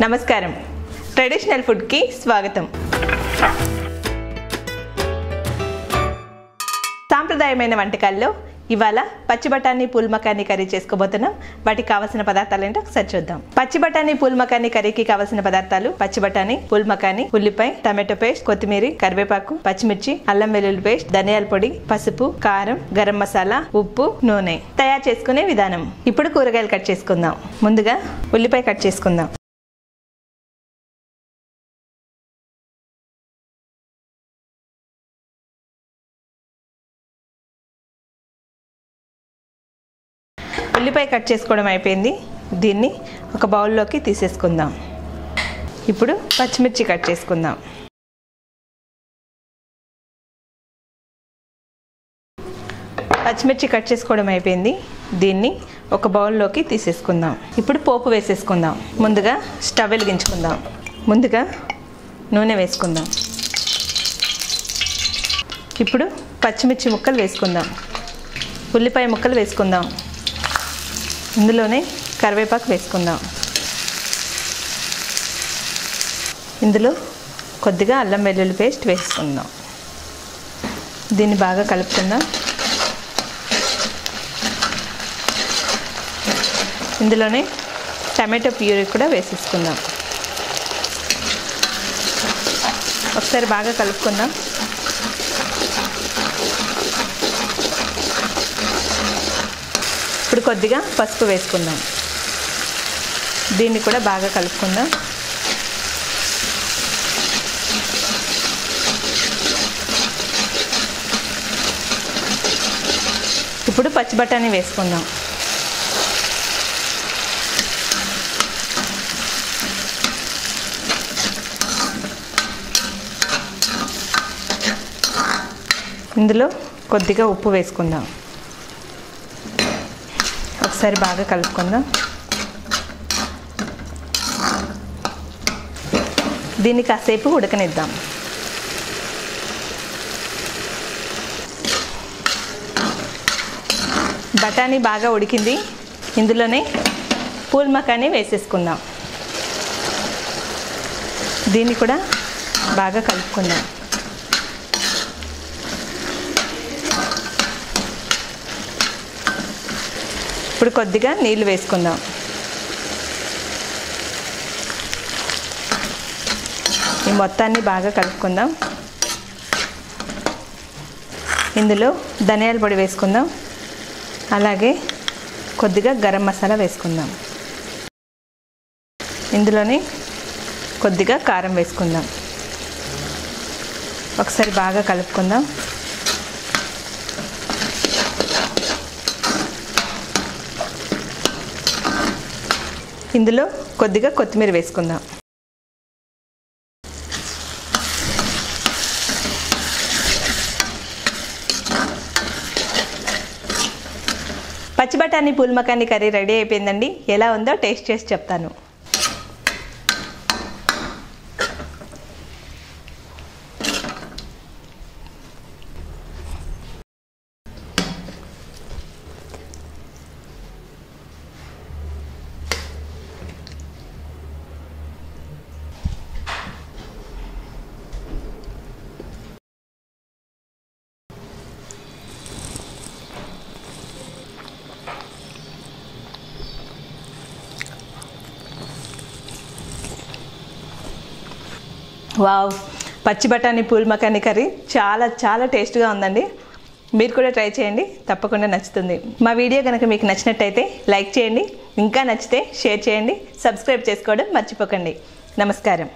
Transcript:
నమస్కారం. ట్రెడిషనల్ ఫుడ్కి స్వాగతం. సాంప్రదాయమైన వంటకాల్లో ఇవాళ పచ్చి బఠానీ పూల్ కర్రీ చేసుకోబోతున్నాం. వాటికి కావాల్సిన పదార్థాలు ఏంటో ఒకసారి చూద్దాం. పచ్చి బఠానీ పూల్ కర్రీకి కావాల్సిన పదార్థాలు పచ్చి బఠానీ పూల్ ఉల్లిపాయ టమాటో పేస్ట్ కొత్తిమీర కరివేపాకు పచ్చిమిర్చి అల్లం వెల్లుల్లి పేస్ట్ ధనియాల పొడి పసుపు కారం గరం మసాలా ఉప్పు నూనె. తయారు చేసుకునే విధానం. ఇప్పుడు కూరగాయలు కట్ చేసుకుందాం. ముందుగా ఉల్లిపాయ కట్ చేసుకుందాం. ఉల్లిపాయ కట్ చేసుకోవడం అయిపోయింది. దీన్ని ఒక బౌల్లోకి తీసేసుకుందాం. ఇప్పుడు పచ్చిమిర్చి కట్ చేసుకుందాం. పచ్చిమిర్చి కట్ చేసుకోవడం అయిపోయింది. దీన్ని ఒక బౌల్లోకి తీసేసుకుందాం. ఇప్పుడు పోపు వేసేసుకుందాం. ముందుగా స్టవ్ వెలిగించుకుందాం. ముందుగా నూనె వేసుకుందాం. ఇప్పుడు పచ్చిమిర్చి ముక్కలు వేసుకుందాం. ఉల్లిపాయ ముక్కలు వేసుకుందాం. ఇందులోనే కరివేపాకు వేసుకుందాం. ఇందులో కొద్దిగా అల్లం వెల్లుల్లి పేస్ట్ వేసుకుందాం. దీన్ని బాగా కలుపుకుందాం. ఇందులోనే టమాటో ప్యూరీ కూడా వేసేసుకుందాం. ఒకసారి బాగా కలుపుకుందాం. కొద్దిగా పసుపు వేసుకుందాం. దీన్ని కూడా బాగా కలుపుకుందాం. ఇప్పుడు పచ్చి బఠానీ వేసుకుందాం. ఇందులో కొద్దిగా ఉప్పు వేసుకుందాం. ఒకసారి బాగా కలుపుకుందాం. దీన్ని కాసేపు ఉడకనిద్దాం. బఠానీ బాగా ఉడికింది. ఇందులోనే పూల్ మకానీ వేసేసుకుందాం. దీన్ని కూడా బాగా కలుపుకుందాం. ఇప్పుడు కొద్దిగా నీళ్ళు వేసుకుందాం. ఈ మొత్తాన్ని బాగా కలుపుకుందాం. ఇందులో ధనియాల పొడి వేసుకుందాం. అలాగే కొద్దిగా గరం మసాలా వేసుకుందాం. ఇందులోనే కొద్దిగా కారం వేసుకుందాం. ఒకసారి బాగా కలుపుకుందాం. ఇందులో కొద్దిగా కొత్తిమీర వేసుకుందాం. పచ్చి బఠానీ పూల్ కర్రీ రెడీ అయిపోయిందండి. ఎలా ఉందో టేస్ట్ చేసి చెప్తాను. వావ్. పచ్చి బఠానీ పూల్మకాని కర్రీ చాలా చాలా టేస్ట్గా ఉందండి. మీరు కూడా ట్రై చేయండి. తప్పకుండా నచ్చుతుంది. మా వీడియో కనుక మీకు నచ్చినట్టయితే లైక్ చేయండి. ఇంకా నచ్చితే షేర్ చేయండి. సబ్స్క్రైబ్ చేసుకోవడం మర్చిపోకండి. నమస్కారం.